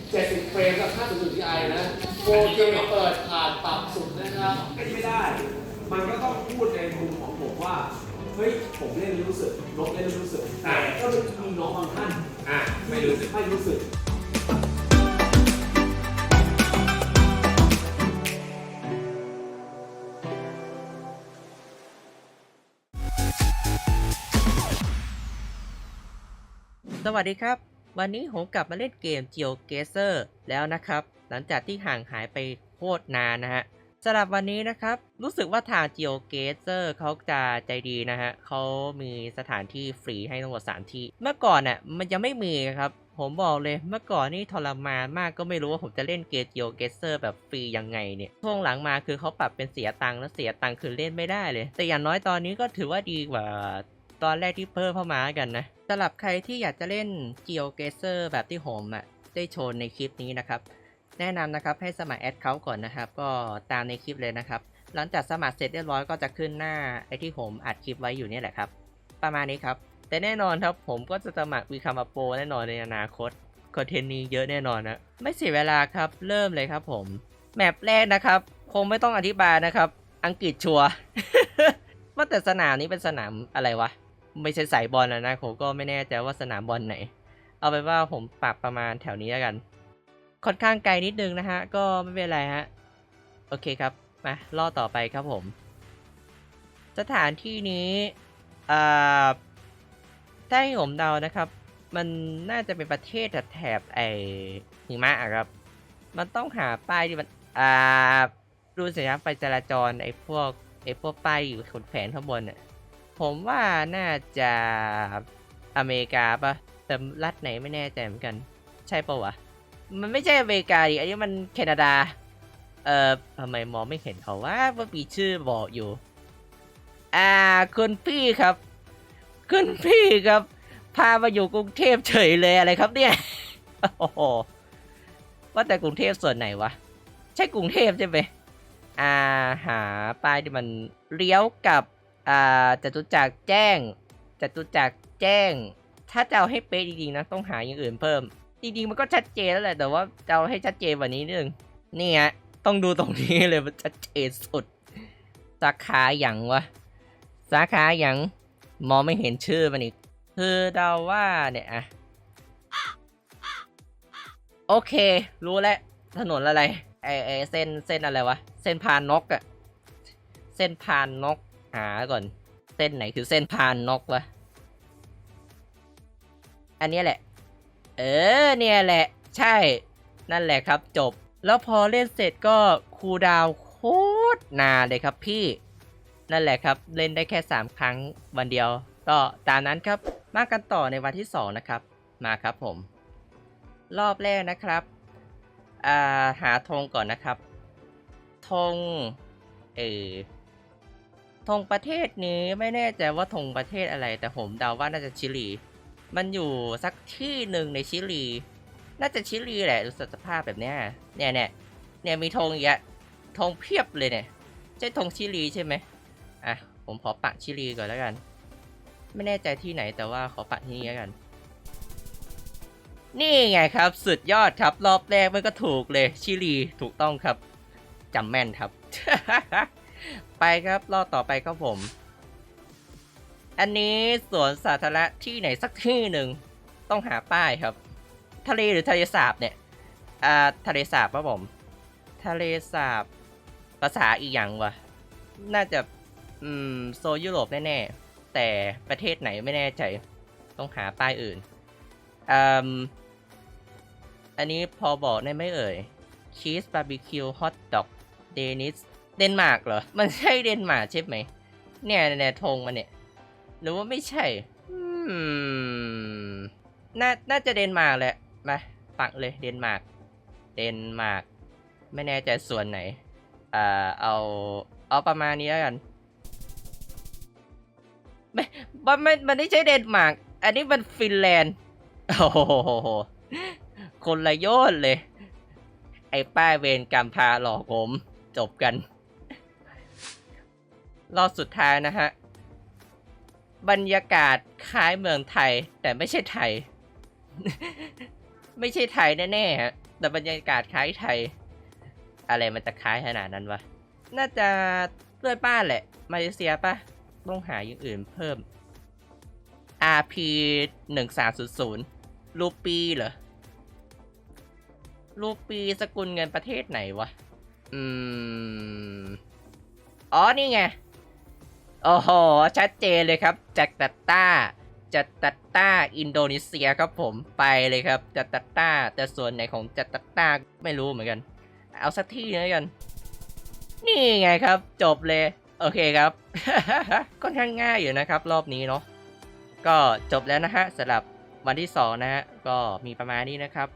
70เฟรมกับ50 Ti นะโอเคเปิดผ่านปรับสุดนะครับไม่ได้ มันก็ต้องพูดในมุมของผมว่า เฮ้ย ผมเล่นรู้สึกนกเล่นรู้สึก แต่ก็มีน้องบางท่านอะไม่รู้สึก ไม่รู้สึกสวัสดีครับ วันนี้ผมกลับมาเล่นเกม GeoGuessr แล้วนะครับ หลังจากที่ห่างหายไปโคตรนานนะฮะสำหรับวันนี้นะครับ รู้สึกว่าทาง GeoGuessr เขาจะใจดีนะฮะเขามีสถานที่ฟรีให้ทั้งหมด3ที่ เมื่อก่อนน่ะมันยังไม่มีครับ ผมบอกเลยเมื่อก่อนนี่ทรมานมากก็ไม่รู้ว่าผมจะเล่นเกม GeoGuessr แบบฟรียังไงเนี่ยช่วงหลังมาคือเขาปรับเป็นเสียตังค์แล้วเสียตังค์คือเล่นไม่ได้เลย แต่อย่างน้อยตอนนี้ก็ถือว่าดีกว่า ตอนแรกที่เพิ่มเข้ามากันนะสำหรับใครที่อยากจะเล่น GeoGuessr แบบที่ผมอะได้โชว์ในคลิปนี้นะครับ แนะนำนะครับให้สมัครแอดเขาก่อนนะครับ ก็ตามในคลิปเลยนะครับ หลังจากสมัครเสร็จเรียบร้อยก็จะขึ้นหน้าไอที่ผมอัดคลิปไว้อยู่นี่แหละครับ ประมาณนี้ครับ แต่แน่นอนครับผมก็จะสมัครวีคัมโปแน่นอนในอนาคตคอนเทนต์นี้เยอะแน่นอนนะไม่เสียเวลาครับเริ่มเลยครับผมแมปแรกนะครับ คงไม่ต้องอธิบายนะครับ อังกฤษชัวร์ว่าแต่สนามนี้เป็นสนามอะไรวะ ไม่ใช่สายบอลนะนะผมก็ไม่แน่ใจว่าสนามบอลไหน เอาไปว่าผมปรับประมาณแถวนี้แล้วกัน ค่อนข้างไกลนิดนึงนะฮะ ก็ไม่เป็นไรฮะ โอเคครับ มาล่อต่อไปครับผม สถานที่นี้อ่าถ้าให้ผมเดานะครับ มันน่าจะเป็นประเทศแถบไอหิมะอะครับ มันต้องหาป้ายที่มันอ่าดูสิครับไฟจราจรไอพวกไอพวกป้ายอยู่ขนแขวนข้างบนน่ะ ผมว่าน่าจะอเมริกาปะแต่รัฐไหนไม่แน่ใจเหมือนกัน ใช่ปะวะ มันไม่ใช่อเมริกาดิอันนี้มันแคนาดา เอ่อทำไมมองไม่เห็นเขาว่าว่ามีชื่อบอกอยู่ อ่าคุณพี่ครับ คุณพี่ครับ พามาอยู่กรุงเทพเฉยเลยอะไรครับเนี่ย โอ้โห ว่าแต่กรุงเทพส่วนไหนวะ ใช่กรุงเทพใช่ไหมอ่าหาป้ายที่มันเลี้ยวกับ อ่าจตุจักรแจ้งจตุจักรแจ้ง ถ้าจะเอาให้เป๊ะจริงๆนะต้องหาอย่างอื่นเพิ่ม จริงๆมันก็ชัดเจนแล้วแหละแต่ว่าจะเอาให้ชัดเจนกว่านี้นิดนึงนี่ฮะต้องดูตรงนี้เลยมันชัดเจนสุด สาขาอย่างวะสาขาอย่างมองไม่เห็นชื่อมันอีก คือเดาว่าเนี่ยอะโอเค รู้แล้วถนนอะไรไอไอเส้นเส้นอะไรวะ เส้นพานนกอะเส้นพานนก หาก่อน เส้นไหนคือเส้นพานนกวะ อันนี้แหละ เออ เนี่ยแหละ ใช่ นั่นแหละครับจบ แล้วพอเล่นเสร็จก็คูดาวโคตรนานเลยครับพี่ นั่นแหละครับ เล่นได้แค่ 3 ครั้งวันเดียว ก็ตามนั้นครับ มากันต่อในวันที่ 2 นะครับ มาครับผม รอบแรกนะครับอ่าหาธงก่อนนะครับธงเออ ธงประเทศนี้ไม่แน่ใจว่าธงประเทศอะไร แต่ผมเดาว่าน่าจะชิลี มันอยู่สักที่หนึ่งในชิลี น่าจะชิลีแหละดูสภาพแบบเนี้ยเนี่ยเนี่ยเนี่ยมีธงอีกอะธงเพียบเลยเนี่ยใช่ธงชิลีใช่ไหมอะผมขอปักชิลีก่อนแล้วกัน ไม่แน่ใจที่ไหนแต่ว่าขอปักที่นี่แล้วกัน นี่ไงครับ สุดยอดครับรอบแรกมันก็ถูกเลยชิลีถูกต้องครับจำแม่นครับ ไปครับรอบต่อไปครับผม อันนี้สวนสาธารณะที่ไหนสักที่หนึ่งต้องหาป้ายครับ ทะเลหรือทะเลสาบเนี่ยอ่าทะเลสาบครับผม ทะเลสาบภาษาอีกอย่างวะน่าจะอืมโซนยุโรปแน่ๆแต่ประเทศไหนไม่แน่ใจต้องหาป้ายอื่นอืมอันนี้พอบอกได้ไหมเอ่ยชีสบาร์บีคิวฮอทดอกเดนิส เดนมาร์กเหรอ มันใช่เดนมาร์กใช่ไหม เนี่ยเนี่ยธงมันเนี่ย หรือว่าไม่ใช่ อืม น่า น่าจะเดนมาร์กแหละ มาปักเลยเดนมาร์ก เดนมาร์ก ไม่แน่ใจส่วนไหน อ่า เอา เอาประมาณนี้แล้วกัน ไม่มันไม่มันไม่ใช่เดนมาร์ก อันนี้มันฟินแลนด์ โอ้โห คนละโยนเลย ไอ้ป้ายเวรกรรมพาหลอกผมจบกัน รอบสุดท้ายนะฮะ บรรยากาศคล้ายเมืองไทย แต่ไม่ใช่ไทย ไม่ใช่ไทยแน่ๆฮะแต่บรรยากาศคล้ายไทย อะไรมันจะคล้ายขนาดนั้นวะ น่าจะด้วยบ้านแหละ มาเลเซียปะต้องหาอย่างอื่นเพิ่ม RP 1300รูปีเหรอ รูปีสกุลเงินประเทศไหนวะ อืม อ๋อ นี่ไง โอ้โห ชัดเจนเลยครับ จากตัตตาจาตัตตาอินโดนีเซียครับผมไปเลยครับจาตัตตาแต่ส่วนไหนของจาตัตตาไม่รู้เหมือนกัน เอาสักที่นึงกัน นี่ไงครับ จบเลย โอเคครับค่อนข้างง่ายอยู่นะครับ รอบนี้เนาะก็จบแล้วนะฮะสำหรับวันที่ 2 นะฮะก็มีประมาณนี้นะครับ